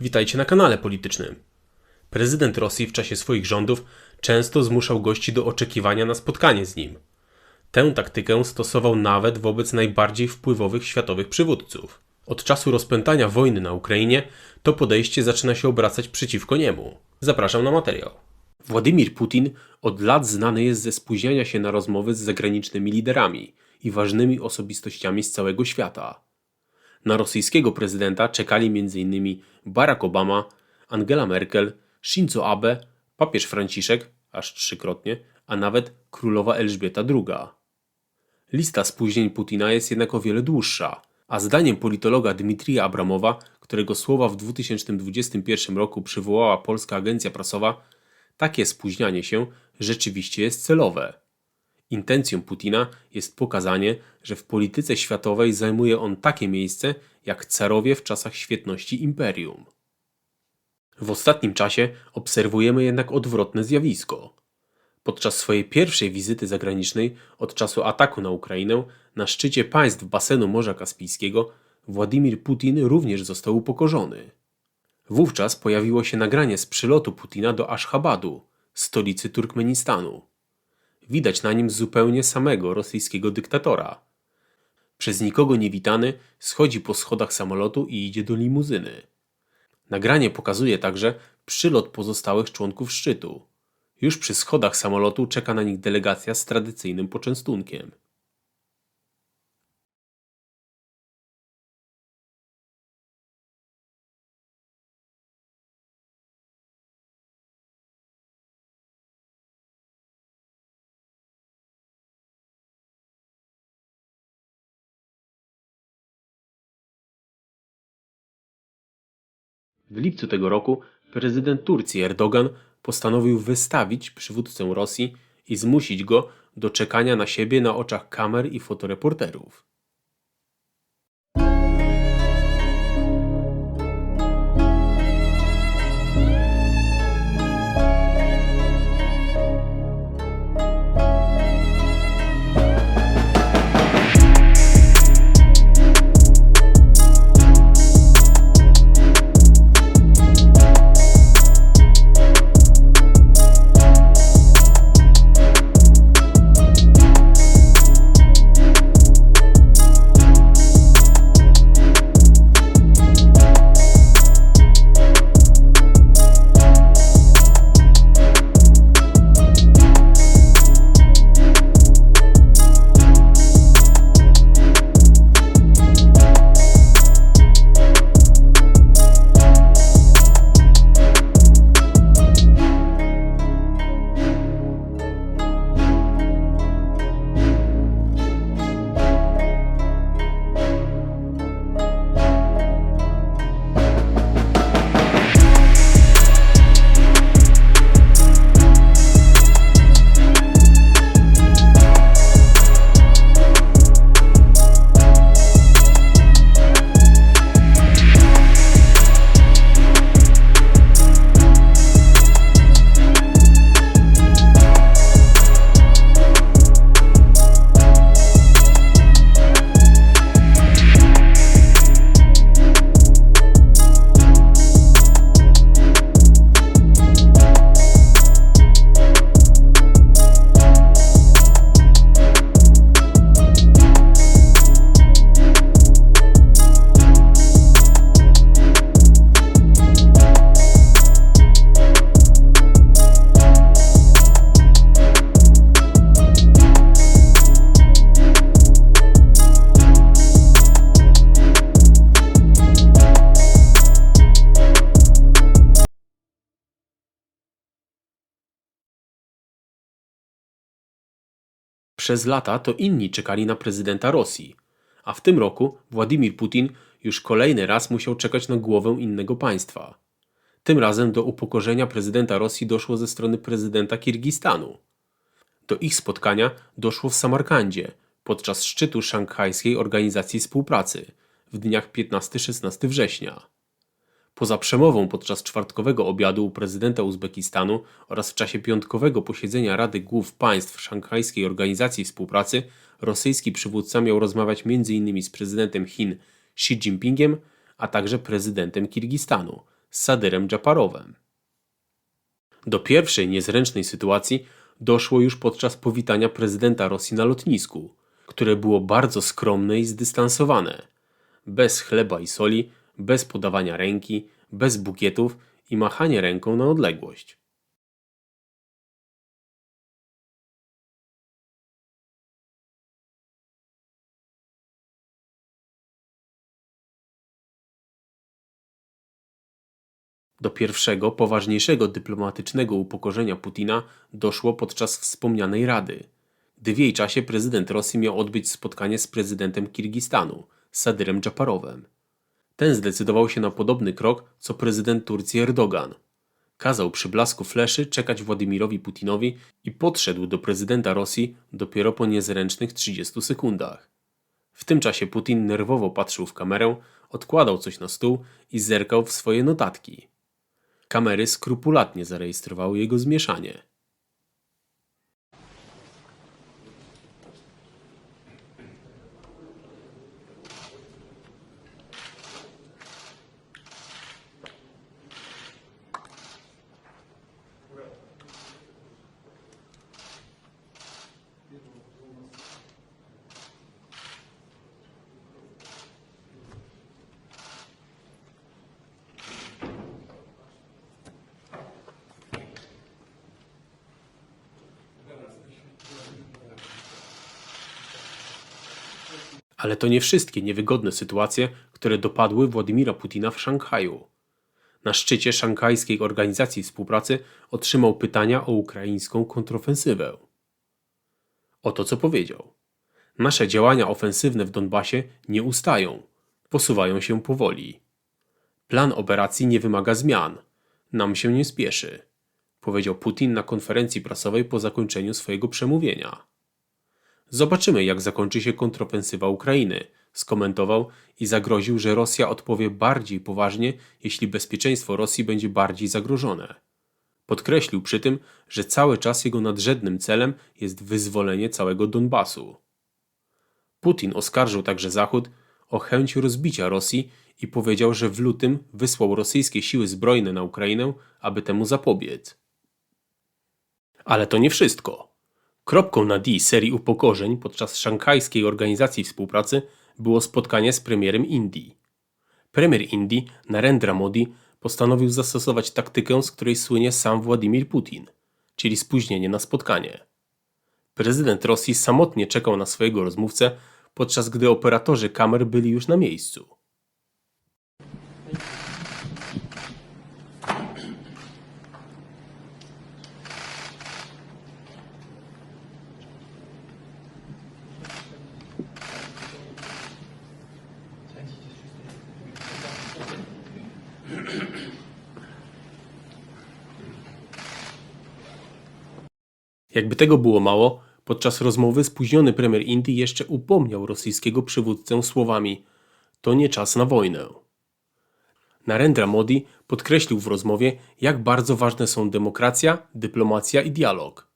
Witajcie na kanale politycznym. Prezydent Rosji w czasie swoich rządów często zmuszał gości do oczekiwania na spotkanie z nim. Tę taktykę stosował nawet wobec najbardziej wpływowych światowych przywódców. Od czasu rozpętania wojny na Ukrainie to podejście zaczyna się obracać przeciwko niemu. Zapraszam na materiał. Władimir Putin od lat znany jest ze spóźniania się na rozmowy z zagranicznymi liderami i ważnymi osobistościami z całego świata. Na rosyjskiego prezydenta czekali m.in. Barack Obama, Angela Merkel, Shinzo Abe, papież Franciszek, aż trzykrotnie, a nawet królowa Elżbieta II. Lista spóźnień Putina jest jednak o wiele dłuższa, a zdaniem politologa Dmitrija Abramowa, którego słowa w 2021 roku przywołała polska agencja prasowa, takie spóźnianie się rzeczywiście jest celowe. Intencją Putina jest pokazanie, że w polityce światowej zajmuje on takie miejsce jak carowie w czasach świetności imperium. W ostatnim czasie obserwujemy jednak odwrotne zjawisko. Podczas swojej pierwszej wizyty zagranicznej od czasu ataku na Ukrainę na szczycie państw basenu Morza Kaspijskiego Władimir Putin również został upokorzony. Wówczas pojawiło się nagranie z przylotu Putina do Aszchabadu, stolicy Turkmenistanu. Widać na nim zupełnie samego rosyjskiego dyktatora. Przez nikogo niewitany schodzi po schodach samolotu i idzie do limuzyny. Nagranie pokazuje także przylot pozostałych członków szczytu. Już przy schodach samolotu czeka na nich delegacja z tradycyjnym poczęstunkiem. W lipcu tego roku prezydent Turcji Erdogan postanowił wystawić przywódcę Rosji i zmusić go do czekania na siebie na oczach kamer i fotoreporterów. Przez lata to inni czekali na prezydenta Rosji, a w tym roku Władimir Putin już kolejny raz musiał czekać na głowę innego państwa. Tym razem do upokorzenia prezydenta Rosji doszło ze strony prezydenta Kirgistanu. Do ich spotkania doszło w Samarkandzie podczas szczytu Szanghajskiej Organizacji Współpracy w dniach 15-16 września. Poza przemową podczas czwartkowego obiadu u prezydenta Uzbekistanu oraz w czasie piątkowego posiedzenia Rady Głów Państw Szanghajskiej Organizacji Współpracy, rosyjski przywódca miał rozmawiać m.in. z prezydentem Chin Xi Jinpingiem, a także prezydentem Kirgistanu Sadyrem Dżaparowem. Do pierwszej niezręcznej sytuacji doszło już podczas powitania prezydenta Rosji na lotnisku, które było bardzo skromne i zdystansowane. Bez chleba i soli, bez podawania ręki, bez bukietów i machania ręką na odległość. Do pierwszego, poważniejszego dyplomatycznego upokorzenia Putina doszło podczas wspomnianej rady, gdy w jej czasie prezydent Rosji miał odbyć spotkanie z prezydentem Kirgistanu, Sadyrem Dżaparowem. Ten zdecydował się na podobny krok, co prezydent Turcji Erdogan. Kazał przy blasku fleszy czekać Władimirowi Putinowi i podszedł do prezydenta Rosji dopiero po niezręcznych 30 sekundach. W tym czasie Putin nerwowo patrzył w kamerę, odkładał coś na stół i zerkał w swoje notatki. Kamery skrupulatnie zarejestrowały jego zmieszanie. Ale to nie wszystkie niewygodne sytuacje, które dopadły Władimira Putina w Szanghaju. Na szczycie Szanghajskiej Organizacji Współpracy otrzymał pytania o ukraińską kontrofensywę. Oto co powiedział. Nasze działania ofensywne w Donbasie nie ustają, posuwają się powoli. Plan operacji nie wymaga zmian. Nam się nie spieszy, powiedział Putin na konferencji prasowej po zakończeniu swojego przemówienia. Zobaczymy, jak zakończy się kontrofensywa Ukrainy, skomentował i zagroził, że Rosja odpowie bardziej poważnie, jeśli bezpieczeństwo Rosji będzie bardziej zagrożone. Podkreślił przy tym, że cały czas jego nadrzędnym celem jest wyzwolenie całego Donbasu. Putin oskarżył także Zachód o chęć rozbicia Rosji i powiedział, że w lutym wysłał rosyjskie siły zbrojne na Ukrainę, aby temu zapobiec. Ale to nie wszystko. Kropką na D serii upokorzeń podczas szanghajskiej organizacji współpracy było spotkanie z premierem Indii. Premier Indii, Narendra Modi, postanowił zastosować taktykę, z której słynie sam Władimir Putin, czyli spóźnienie na spotkanie. Prezydent Rosji samotnie czekał na swojego rozmówcę, podczas gdy operatorzy kamer byli już na miejscu. Jakby tego było mało, podczas rozmowy spóźniony premier Indii jeszcze upomniał rosyjskiego przywódcę słowami to nie czas na wojnę. Narendra Modi podkreślił w rozmowie, jak bardzo ważne są demokracja, dyplomacja i dialog.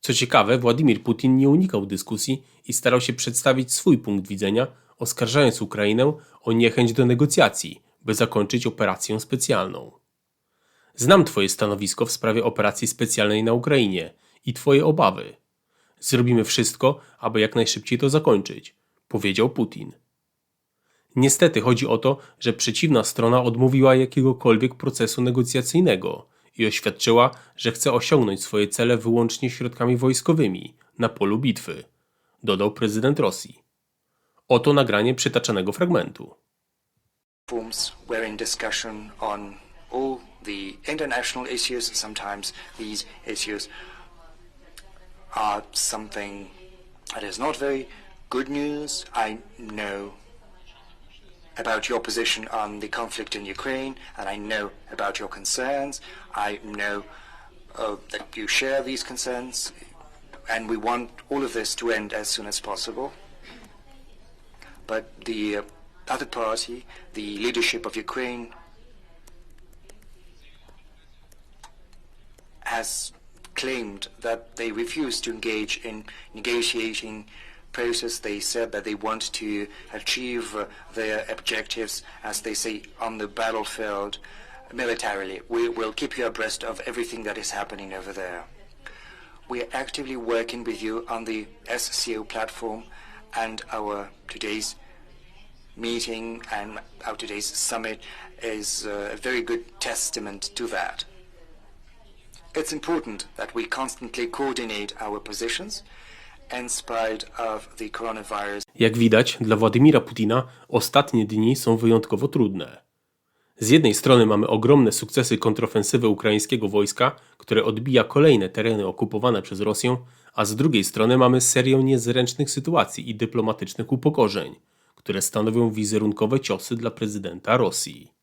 Co ciekawe, Władimir Putin nie unikał dyskusji i starał się przedstawić swój punkt widzenia, oskarżając Ukrainę o niechęć do negocjacji, by zakończyć operację specjalną. Znam Twoje stanowisko w sprawie operacji specjalnej na Ukrainie i Twoje obawy. Zrobimy wszystko, aby jak najszybciej to zakończyć, powiedział Putin. Niestety chodzi o to, że przeciwna strona odmówiła jakiegokolwiek procesu negocjacyjnego i oświadczyła, że chce osiągnąć swoje cele wyłącznie środkami wojskowymi na polu bitwy, dodał prezydent Rosji. Oto nagranie przytaczanego fragmentu. All the international issues. Sometimes these issues are something that is not very good news. I know about your position on the conflict in Ukraine, and I know about your concerns. I know uh, that you share these concerns, and we want all of this to end as soon as possible. But the uh, other party, the leadership of Ukraine, has claimed that they refused to engage in negotiating process. They said that they want to achieve their objectives, as they say, on the battlefield. militarily. We will keep you abreast of everything that is happening over there. We are actively working with you on the SCO platform and our today's meeting and our today's summit is uh, a very good testament to that. It's important that we constantly coordinate our positions Jak widać, dla Władimira Putina ostatnie dni są wyjątkowo trudne. Z jednej strony mamy ogromne sukcesy kontrofensywy ukraińskiego wojska, które odbija kolejne tereny okupowane przez Rosję, a z drugiej strony mamy serię niezręcznych sytuacji i dyplomatycznych upokorzeń, które stanowią wizerunkowe ciosy dla prezydenta Rosji.